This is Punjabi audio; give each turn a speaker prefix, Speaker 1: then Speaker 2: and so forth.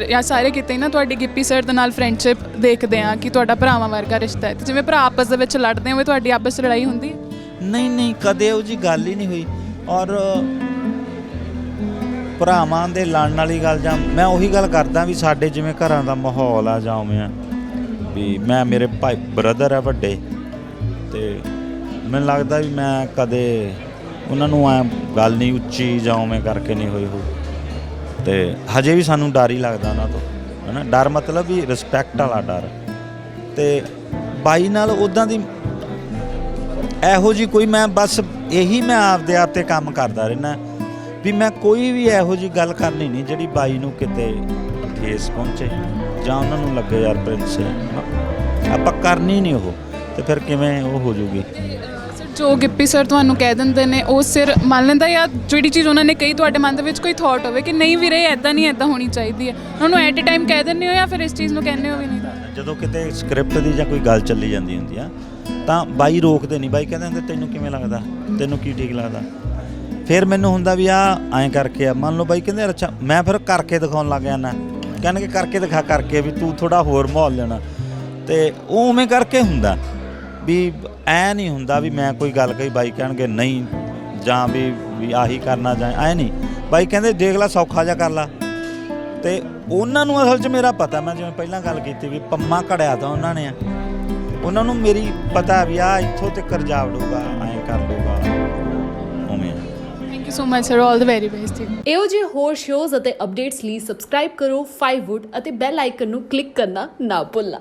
Speaker 1: ਜਾਂ ਸਾਰੇ ਕਿਤੇ ਨਾ ਤੁਹਾਡੀ ਗਿੱਪੀ ਸਰ ਦੇ ਨਾਲ ਫਰੈਂਡਸ਼ਿਪ ਦੇਖਦੇ ਆ ਕਿ ਤੁਹਾਡਾ ਭਰਾਵਾਂ ਵਰਗਾ ਰਿਸ਼ਤਾ ਹੈ। ਤੇ ਜਿਵੇਂ ਭਰਾ ਆਪਸ ਦੇ ਵਿੱਚ ਲੜਦੇ ਹੋਏ ਤੁਹਾਡੀ ਆਪਸ 'ਚ ਲੜਾਈ ਹੁੰਦੀ ਹੈ?
Speaker 2: ਨਹੀਂ ਨਹੀਂ, ਕਦੇ ਉਹ ਜੀ ਗੱਲ ਹੀ ਨਹੀਂ ਹੋਈ। ਔਰ ਭਰਾਵਾਂ ਦੇ ਲੜਨ ਵਾਲੀ ਗੱਲ ਜਾਂ ਮੈਂ ਉਹੀ ਗੱਲ ਕਰਦਾ ਵੀ ਸਾਡੇ ਜਿਵੇਂ ਘਰਾਂ ਦਾ ਮਾਹੌਲ ਆ ਜਾਂ ਉਵੇਂ ਆ, ਵੀ ਮੈਂ, ਮੇਰੇ ਭਾਈ ਬ੍ਰਦਰ ਆ ਵੱਡੇ, ਤੇ ਮੈਨੂੰ ਲੱਗਦਾ ਵੀ ਮੈਂ ਕਦੇ ਉਹਨਾਂ ਨੂੰ ਐ ਗੱਲ ਨਹੀਂ ਉੱਚੀ ਜਾਂ ਉਵੇਂ ਕਰਕੇ ਨਹੀਂ ਹੋਈ ਹੋ ਤੇ ਹਜੇ ਵੀ ਸਾਨੂੰ ਡਰ ਹੀ ਲੱਗਦਾ ਉਹਨਾਂ ਤੋਂ, ਹਨਾ? ਡਰ ਮਤਲਬ ਵੀ ਰਿਸਪੈਕਟ ਵਾਲਾ ਡਰ। ਤੇ ਬਾਈ ਨਾਲ ਉਦਾਂ ਦੀ ਇਹੋ ਜੀ ਕੋਈ ਮੈਂ ਬਸ ਇਹੀ ਮੈਂ ਆਪਦੇ ਆਪ ਤੇ ਕੰਮ ਕਰਦਾ ਰਹਿਣਾ ਵੀ ਮੈਂ ਕੋਈ ਵੀ ਇਹੋ ਜੀ ਗੱਲ ਕਰਨੀ ਨਹੀਂ ਜਿਹੜੀ ਬਾਈ ਨੂੰ ਕਿਤੇ ਠੇਸ ਪਹੁੰਚੇ ਜਾਂ ਉਹਨਾਂ ਨੂੰ ਲੱਗੇ ਯਾਰ ਪ੍ਰਿੰਸ, ਆਪਾਂ ਕਰਨੀ ਨਹੀਂ ਉਹ। ਤੇ ਫਿਰ ਕਿਵੇਂ ਉਹ ਹੋ ਜੂਗੀ?
Speaker 1: ਜੋ ਗਿੱਪੀ ਸਰ ਤੁਹਾਨੂੰ ਕਹਿ ਦਿੰਦੇ ਨੇ, ਉਹ ਸਿਰ ਮੰਨ ਲੈਂਦਾ ਜਾਂ ਜਿਹੜੀ ਚੀਜ਼ ਉਹਨਾਂ ਨੇ ਕਹੀ ਤੁਹਾਡੇ ਮਨ ਦੇ ਵਿੱਚ ਕੋਈ ਥਾਟ ਹੋਵੇ ਕਿ ਨਹੀਂ ਵੀਰੇ ਐਦਾਂ ਨਹੀਂ ਐਦਾਂ ਹੋਣੀ ਚਾਹੀਦੀ ਹੈ। ਉਹਨੂੰ ਐਟ ਅ ਟਾਈਮ ਕਹਿ ਦਿੰਦੇ ਹੋ ਜਾਂ ਫਿਰ ਇਸ ਚੀਜ਼ ਨੂੰ ਕਹਿੰਦੇ ਹੋ ਵੀ ਨਹੀਂ
Speaker 2: ਜਦੋਂ ਕਿਤੇ ਸਕ੍ਰਿਪਟ ਦੀ ਜਾਂ ਕੋਈ ਗੱਲ ਚੱਲੀ ਜਾਂਦੀ ਹੁੰਦੀ ਆ, ਤਾਂ ਬਾਈ ਰੋਕਦੇ ਨਹੀਂ। ਬਾਈ ਕਹਿੰਦੇ ਹੁੰਦੇ, ਤੈਨੂੰ ਕਿਵੇਂ ਲੱਗਦਾ? ਤੈਨੂੰ ਕੀ ਠੀਕ ਲੱਗਦਾ? ਫਿਰ ਮੈਨੂੰ ਹੁੰਦਾ ਵੀ ਆ, ਐਂ ਕਰਕੇ ਆ। ਮੰਨ ਲਓ ਬਾਈ ਕਹਿੰਦੇ, ਅੱਛਾ, ਮੈਂ ਫਿਰ ਕਰਕੇ ਦਿਖਾਉਣ ਲੱਗ ਜਾਂਦਾ। ਕਹਿੰਦੇ ਕਰਕੇ ਦਿਖਾ, ਕਰਕੇ ਵੀ ਤੂੰ ਥੋੜਾ ਹੋਰ ਮਾਹੌਲ ਲੈਣਾ। ਤੇ ਉਹ ਉਵੇਂ ਕਰਕੇ ਹੁੰਦਾ। ਵੀ ਐ ਨਹੀਂ ਹੁੰਦਾ ਵੀ ਮੈਂ ਕੋਈ ਗੱਲ ਕਹੀ ਬਾਈ ਕਹਿਣਗੇ ਨਹੀਂ ਜਾਂ ਵੀ ਵੀ ਆਹੀ ਕਰਨਾ ਜਾਂ ਐ ਨਹੀਂ। ਬਾਈ ਕਹਿੰਦੇ ਦੇਖ ਲੈ ਸੌਖਾ ਜਿਹਾ ਕਰ ਲਾ। ਤੇ ਉਹਨਾਂ ਨੂੰ ਅਸਲ 'ਚ ਮੇਰਾ ਪਤਾ ਮੈਂ ਜਿਵੇਂ ਪਹਿਲਾਂ ਗੱਲ ਕੀਤੀ ਵੀ ਪੰਮਾ ਘੜਿਆ ਤਾਂ ਉਹਨਾਂ ਨੇ ਆ। ਉਹਨਾਂ ਨੂੰ ਮੇਰੀ ਪਤਾ ਵੀ ਆ ਇੱਥੋਂ ਤੱਕ ਜਾ ਵੜੂਗਾ ਐਂ ਕਰ ਲੂਗਾ ਉਵੇਂ।
Speaker 1: Thank you so much sir all the very best
Speaker 3: ਇਹੋ ਜਿਹੇ ਹੋਰ ਸ਼ੋਜ਼ ਅਤੇ ਅਪਡੇਟਸ ਲਈ ਸਬਸਕ੍ਰਾਈਬ ਕਰੋ 5wood ਅਤੇ ਬੈਲ ਆਈਕਨ ਨੂੰ ਕਲਿੱਕ ਕਰਨਾ ਨਾ ਭੁੱਲਣਾ।